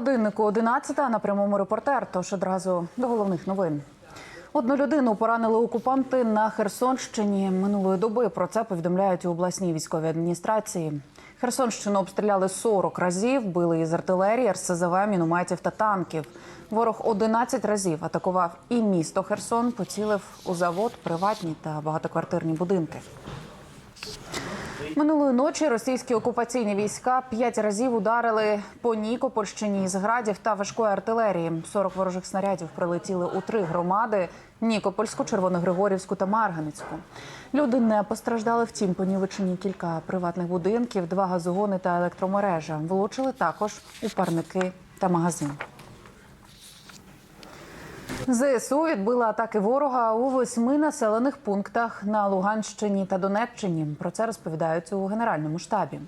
Годиннику 11 на прямому репортер. Тож одразу до головних новин. Одну людину поранили окупанти на Херсонщині минулої доби. Про це повідомляють у обласній військовій адміністрації. Херсонщину обстріляли 40 разів, били із артилерії, РСЗВ, мінометів та танків. Ворог 11 разів атакував і місто Херсон, поцілив у завод, приватні та багатоквартирні будинки. Минулої ночі російські окупаційні війська п'ять разів ударили по Нікопольщині із градів та важкої артилерії. 40 ворожих снарядів прилетіли у три громади: Нікопольську, Червоногригорівську та Марганецьку. Люди не постраждали. Втім, понівечені кілька приватних будинків, два газогони та електромережа. Влучили також у парники та магазин. ЗСУ відбили атаки ворога у восьми населених пунктах на Луганщині та Донеччині. Про це розповідають у генеральному штабі.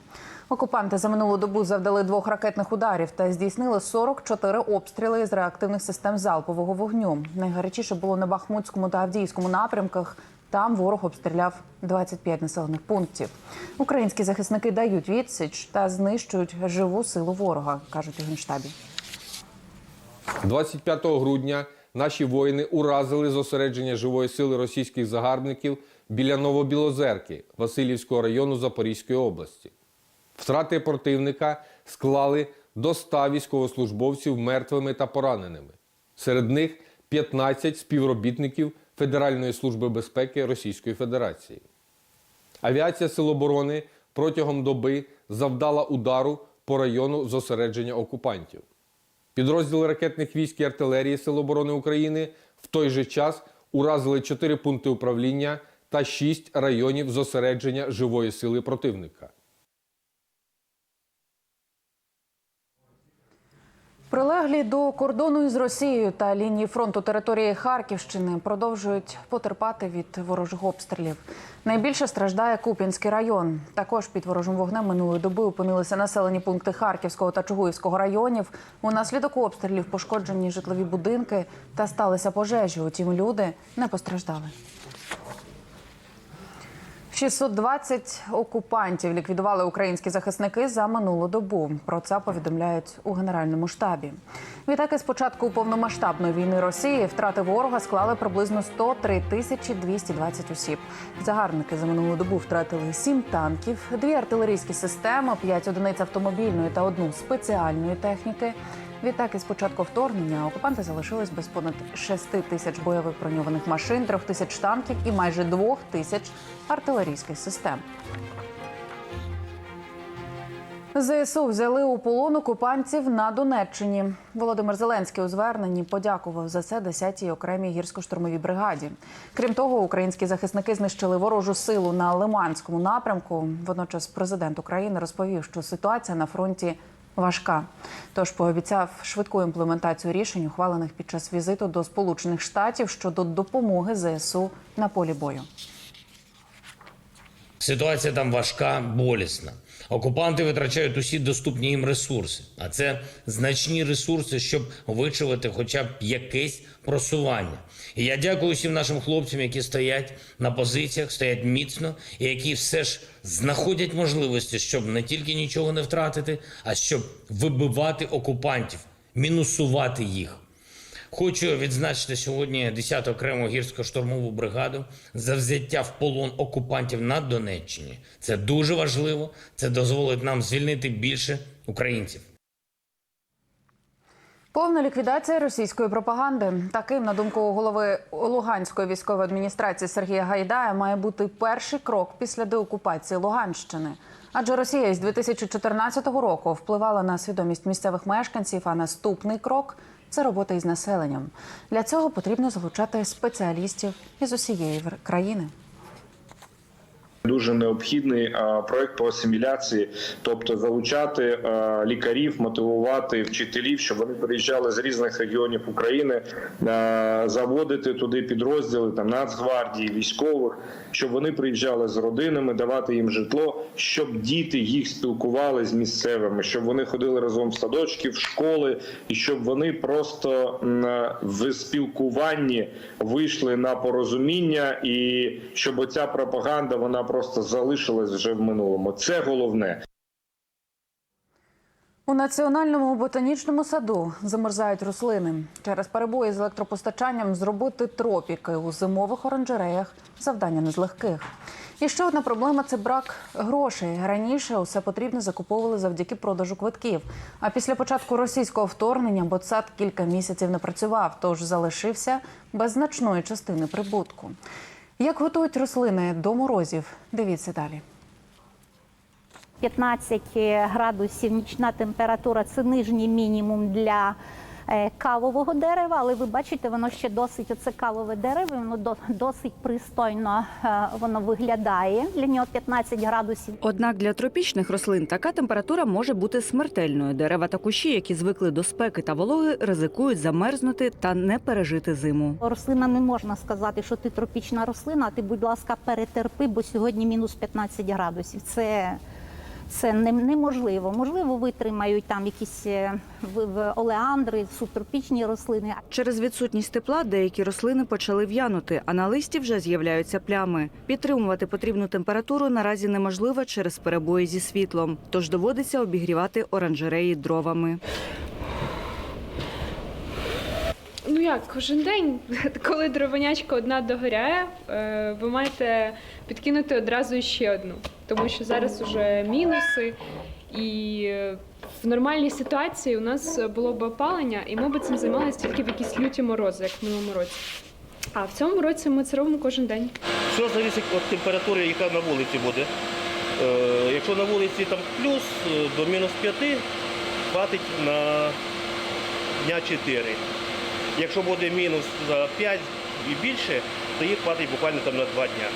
Окупанти за минулу добу завдали двох ракетних ударів та здійснили 44 обстріли з реактивних систем залпового вогню. Найгарячіше було на Бахмутському та Авдіївському напрямках. Там ворог обстріляв 25 населених пунктів. Українські захисники дають відсіч та знищують живу силу ворога, кажуть у генштабі. 25 грудня наші воїни уразили зосередження живої сили російських загарбників біля Новобілозерки Васильівського району Запорізької області. Втрати противника склали до 100 військовослужбовців мертвими та пораненими. Серед них 15 співробітників Федеральної служби безпеки Російської Федерації. Авіація Сил оборони протягом доби завдала удару по району зосередження окупантів. Підрозділи ракетних військ і артилерії Сил оборони України в той же час уразили 4 пункти управління та 6 районів зосередження живої сили противника. Прилеглі до кордону із Росією та лінії фронту території Харківщини продовжують потерпати від ворожих обстрілів. Найбільше страждає Куп'янський район. Також під ворожим вогнем минулої доби опинилися населені пункти Харківського та Чугуївського районів. Унаслідок обстрілів пошкоджені житлові будинки та сталися пожежі. Утім, люди не постраждали. 620 окупантів ліквідували українські захисники за минулу добу. Про це повідомляють у генеральному штабі. Відтак, з початку повномасштабної війни Росії втрати ворога склали приблизно 103 тисячі 220 осіб. Загарбники за минулу добу втратили 7 танків, дві артилерійські системи, 5 одиниць автомобільної та одну спеціальної техніки. Відтак, із початку вторгнення окупанти залишились без понад 6 тисяч бойових броньованих машин, 3 тисяч танків і майже 2 тисяч артилерійських систем. ЗСУ взяли у полон окупантів на Донеччині. Володимир Зеленський у зверненні подякував за це 10-й окремій гірсько-штурмовій бригаді. Крім того, українські захисники знищили ворожу силу на Лиманському напрямку. Водночас президент України розповів, що ситуація на фронті важка. Тож пообіцяв швидку імплементацію рішень, ухвалених під час візиту до Сполучених Штатів щодо допомоги ЗСУ на полі бою. Ситуація там важка, болісна. Окупанти витрачають усі доступні їм ресурси, а це значні ресурси, щоб вичувати хоча б якесь просування. І я дякую всім нашим хлопцям, які стоять на позиціях, стоять міцно і які все ж знаходять можливості, щоб не тільки нічого не втратити, а щоб вибивати окупантів, мінусувати їх. Хочу відзначити сьогодні 10-ту окрему гірсько-штурмову бригаду за взяття в полон окупантів на Донеччині. Це дуже важливо. Це дозволить нам звільнити більше українців. Повна ліквідація російської пропаганди. Таким, на думку голови Луганської військової адміністрації Сергія Гайдая, має бути перший крок після деокупації Луганщини. Адже Росія з 2014 року впливала на свідомість місцевих мешканців. А наступний крок це робота із населенням. Для цього потрібно залучати спеціалістів із усієї країни. Дуже необхідний проект по асиміляції, тобто залучати лікарів, мотивувати вчителів, щоб вони приїжджали з різних регіонів України, заводити туди підрозділи там Нацгвардії, військових, щоб вони приїжджали з родинами, давати їм житло, щоб діти їх спілкували з місцевими, щоб вони ходили разом в садочки, в школи, і щоб вони просто в спілкуванні вийшли на порозуміння, і щоб оця пропаганда вона просто залишилась вже в минулому. Це головне. У національному ботанічному саду замерзають рослини. Через перебої з електропостачанням зробити тропіки у зимових оранжереях завдання не з легких. І ще одна проблема це брак грошей. Раніше усе потрібне закуповували завдяки продажу квитків. А після початку російського вторгнення ботсад кілька місяців не працював, тож залишився без значної частини прибутку. Як готують рослини до морозів? Дивіться далі. 15 градусів нічна температура це нижній мінімум для кавового дерева, але ви бачите, воно ще досить оце кавове дерево, воно до- досить пристойно е, воно виглядає. Для нього 15 градусів. Однак для тропічних рослин така температура може бути смертельною. Дерева та кущі, які звикли до спеки та вологи, ризикують замерзнути та не пережити зиму. Рослина не можна сказати, що ти тропічна рослина, а ти, будь ласка, перетерпи, бо сьогодні мінус 15 градусів. Це, це неможливо. Можливо, витримають там якісь е, олеандри, субтропічні рослини. Через відсутність тепла деякі рослини почали в'янути, а на листі вже з'являються плями. Підтримувати потрібну температуру наразі неможливо через перебої зі світлом, тож доводиться обігрівати оранжереї дровами. Ну як, кожен день, коли дровонячка одна догоряє, е, ви маєте підкинути одразу ще одну. Тому що зараз уже мінуси, і е, в нормальній ситуації у нас було б опалення, і ми б цим займалися тільки в якісь люті морози, як в минулому році. А в цьому році ми це робимо кожен день. Все залежить від температури, яка на вулиці буде. Е, якщо на вулиці там плюс е, до мінус 5, хватить на дня 4. Якщо буде мінус за 5 і більше, то їх хватить буквально там на 2 дня.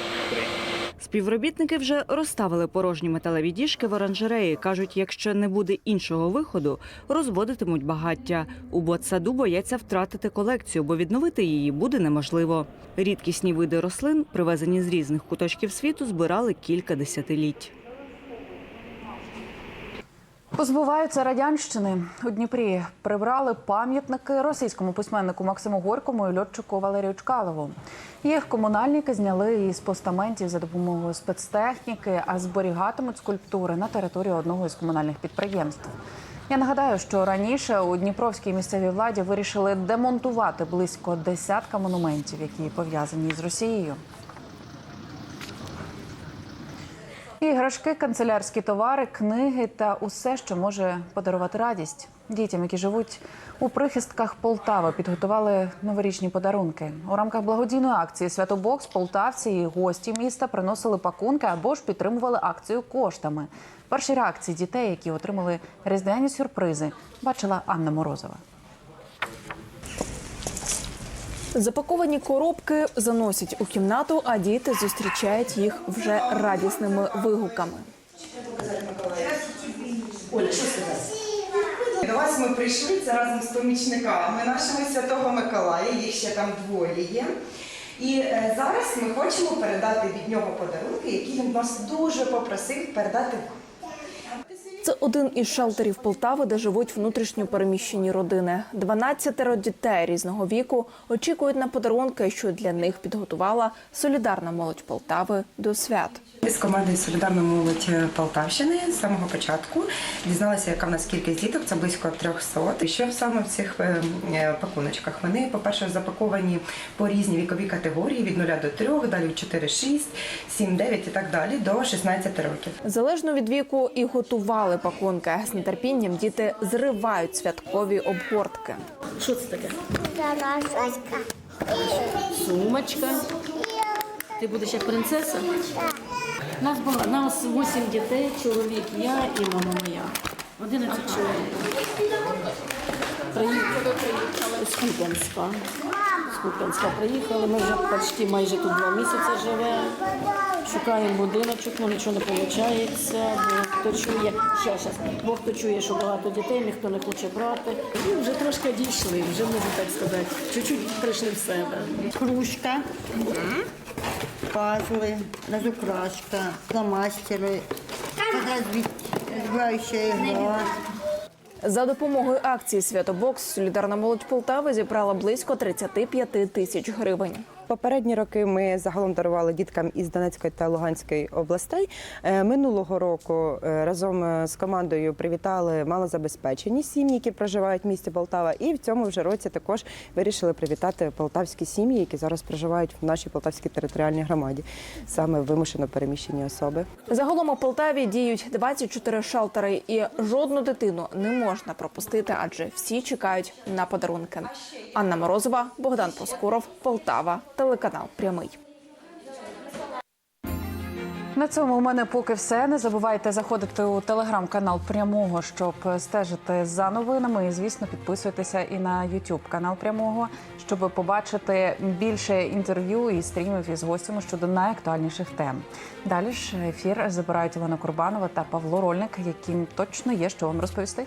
3. Співробітники вже розставили порожні металеві діжки в оранжереї. кажуть, якщо не буде іншого виходу, розводитимуть багаття. У ботсаду бояться втратити колекцію, бо відновити її буде неможливо. Рідкісні види рослин, привезені з різних куточків світу, збирали кілька десятиліть. Позбуваються радянщини у Дніпрі. Прибрали пам'ятники російському письменнику Максиму Горькому і льотчику Валерію Чкалову. Їх комунальники зняли із постаментів за допомогою спецтехніки, а зберігатимуть скульптури на території одного із комунальних підприємств. Я нагадаю, що раніше у Дніпровській місцевій владі вирішили демонтувати близько десятка монументів, які пов'язані з Росією. Іграшки, канцелярські товари, книги та усе, що може подарувати радість. Дітям, які живуть у прихистках Полтави, підготували новорічні подарунки. У рамках благодійної акції Святобокс полтавці і гості міста приносили пакунки або ж підтримували акцію коштами. Перші реакції дітей, які отримали різдвяні сюрпризи, бачила Анна Морозова. Запаковані коробки заносять у кімнату, а діти зустрічають їх вже радісними вигуками. До вас ми прийшли це разом з помічниками нашого святого Миколая, їх ще там двоє є. І е, зараз ми хочемо передати від нього подарунки, які він нас дуже попросив передати вам. Це один із шелтерів Полтави, де живуть внутрішньо переміщені родини. 12 дітей різного віку очікують на подарунки, що для них підготувала солідарна молодь Полтави до свят. Ми з командою Солідарна молодь Полтавщини з самого початку дізналися, яка в нас кількість діток, це близько 300. І що саме в цих е, е, пакуночках? Вони, по-перше, запаковані по різні вікові категорії від 0 до 3, далі 4, 6, 7, 9 і так далі до 16 років. Залежно від віку і готували пакунки. З нетерпінням діти зривають святкові обгортки. Що це таке? Сумочка. Ти будеш як принцеса? Нас було нас 8 дітей, чоловік, я і мама моя. 11 чоловік. Приїхали з Куп'янська. Куп'янська приїхали. Ми вже почти майже тут два місяці живемо. Шукаємо будиночок, але нічого не виходить. Бо хто чує, що зараз, бо хто чує, що багато дітей, ніхто не хоче брати. І вже трошки дійшли, вже можна так сказати. Чуть-чуть прийшли в себе. кружка, пазлы, разукрашка, фломастеры, разбивающая игра. За допомогою акції Святобокс солідарна молодь Полтави зібрала близько 35 тисяч гривень. Попередні роки ми загалом дарували діткам із Донецької та Луганської областей. Е, Минулого року е, разом е, з командою привітали малозабезпечені сім'ї, які проживають в місті Полтава. І в цьому вже році також вирішили привітати полтавські сім'ї, які зараз проживають в нашій полтавській територіальній громаді, саме вимушено переміщені особи. Загалом у Полтаві діють 24 шелтери, і жодну дитину не можна пропустити, адже всі чекають на подарунки. Анна Морозова, Богдан Проскуров, Полтава, телеканал Прямий. На цьому у мене поки все. Не забувайте заходити у телеграм-канал прямого, щоб стежити за новинами. І звісно, підписуйтеся і на YouTube канал прямого, щоб побачити більше інтерв'ю і стрімів із гостями щодо найактуальніших тем. Далі ж ефір забирають Олена Курбанова та Павло Рольник, яким точно є що вам розповісти.